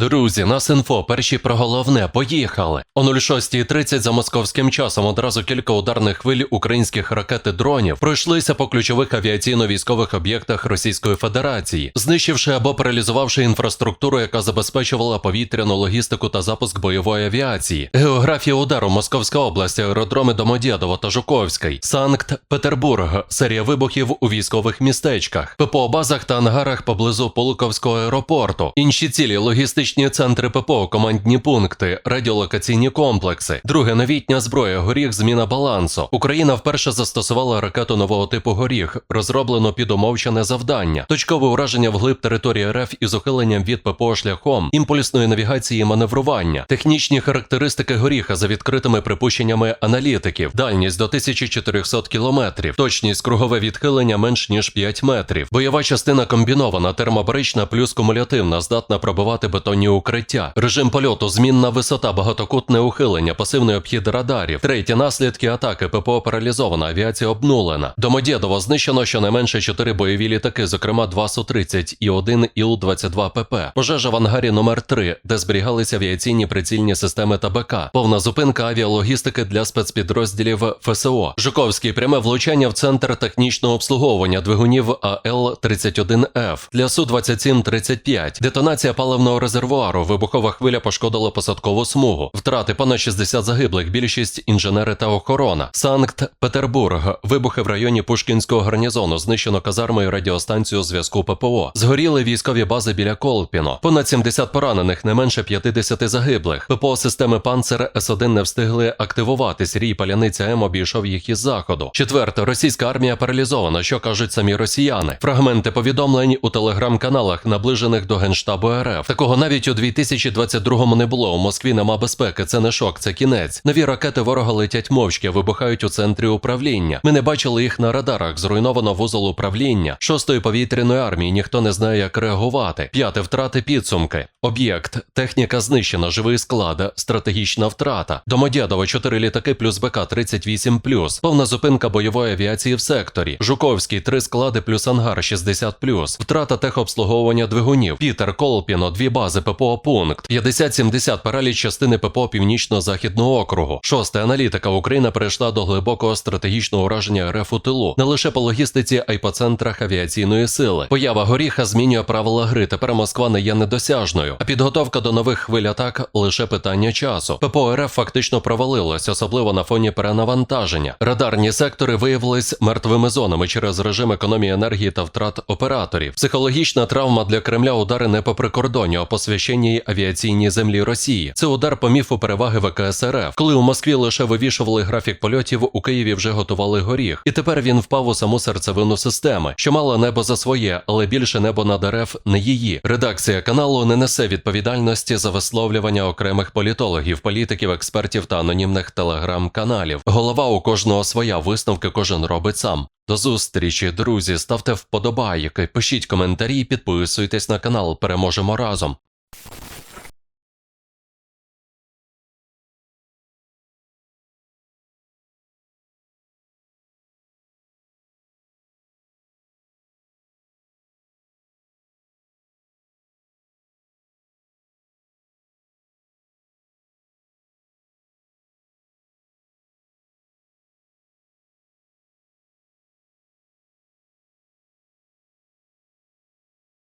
Друзі, нас інфо, перші про головне, поїхали. О 06.30 за московським часом одразу кілька ударних хвиль українських ракет і дронів пройшлися по ключових авіаційно-військових об'єктах Російської Федерації, знищивши або паралізувавши інфраструктуру, яка забезпечувала повітряну логістику та запуск бойової авіації. Географія удару Московська область, аеродроми Домодєдово та Жуковський, Санкт-Петербург, серія вибухів у військових містечках, ППО базах та ангарах поблизу Пулковського аеропорту, інші цілі логістичні центри ППО, командні пункти, радіолокаційні комплекси. Друге новітня зброя горіх, зміна балансу. Україна вперше застосувала ракету нового типу горіх, розроблену під умовчане завдання, точкове ураження вглиб території РФ із ухиленням від ППО шляхом імпульсної навігації і маневрування, технічні характеристики горіха за відкритими припущеннями аналітиків, дальність до 1400 кілометрів, точність кругове відхилення менш ніж 5 метрів. Бойова частина комбінована, термобарична плюс кумулятивна, здатна пробивати бетонні укриття. Режим польоту, змінна висота, багатокутне ухилення, пасивний обхід радарів. Треті наслідки атаки ППО паралізована, авіація обнулена. Домодєдово знищено щонайменше 4 бойові літаки, зокрема 2 Су-30 і 1 Іл-22 ПП. Пожежа в ангарі номер 3 де зберігалися авіаційні прицільні системи та БК. Повна зупинка авіалогістики для спецпідрозділів ФСО. Жуковський пряме влучання в центр технічного обслуговування двигунів АЛ-31Ф для Су-27-35. Детонація паливного резервуару. Вибухова хвиля пошкодила посадкову смугу. Втрати понад 60 загиблих, більшість інженери та охорона. Санкт-Петербург. Вибухи в районі Пушкінського гарнізону. Знищено казарму і радіостанцію зв'язку ППО. Згоріли військові бази біля Колпіно. Понад 70 поранених, не менше 50 загиблих. ППО системи Панцер С1 не встигли активуватись. Рій Паляниця М обійшов їх із заходу. Четверте, російська армія паралізована. Що кажуть самі росіяни? Фрагменти повідомлень у телеграм-каналах, наближених до генштабу РФ. Такого навіть у 2022-му не було. У Москві нема безпеки. Це не шок, це кінець. Нові ракети ворога летять мовчки, вибухають у центрі управління. Ми не бачили їх на радарах. Зруйновано вузол управління. Шостої повітряної армії ніхто не знає, як реагувати. П'яте втрати підсумки. Об'єкт, техніка знищена, живий склад, стратегічна втрата. Домодєдово 4 літаки плюс БК 38 плюс. Повна зупинка бойової авіації в секторі. Жуковський 3 склади плюс ангар 60 плюс. Втрата техобслуговування двигунів. Пітер Колпіно, дві бази ППО пункт. 50-70 параліч частини ППО Північно-Західного округу. Шосте аналітика Україна перейшла до глибокого стратегічного ураження РФ у тилу. Не лише по логістиці, а й по центрах авіаційної сили. Поява горіха змінює правила гри. Тепер Москва не є недосяжною. А підготовка до нових хвиль атак лише питання часу. ППО РФ фактично провалилось, особливо на фоні перенавантаження. Радарні сектори виявились мертвими зонами через режим економії енергії та втрат операторів. Психологічна травма для Кремля удари не по прикордонню, а по священній авіаційній землі Росії. Це удар по міфу переваги ВКС РФ. Коли у Москві лише вивішували графік польотів, у Києві вже готували горіх. І тепер він впав у саму серцевину системи, що мала небо за своє, але більше небо над РФ не її. Редакція каналу не несе відповідальності за висловлювання окремих політологів, політиків, експертів та анонімних телеграм-каналів. Голова у кожного своя висновки кожен робить сам. До зустрічі, друзі. Ставте вподобайки, пишіть коментарі, підписуйтесь на канал. Переможемо разом.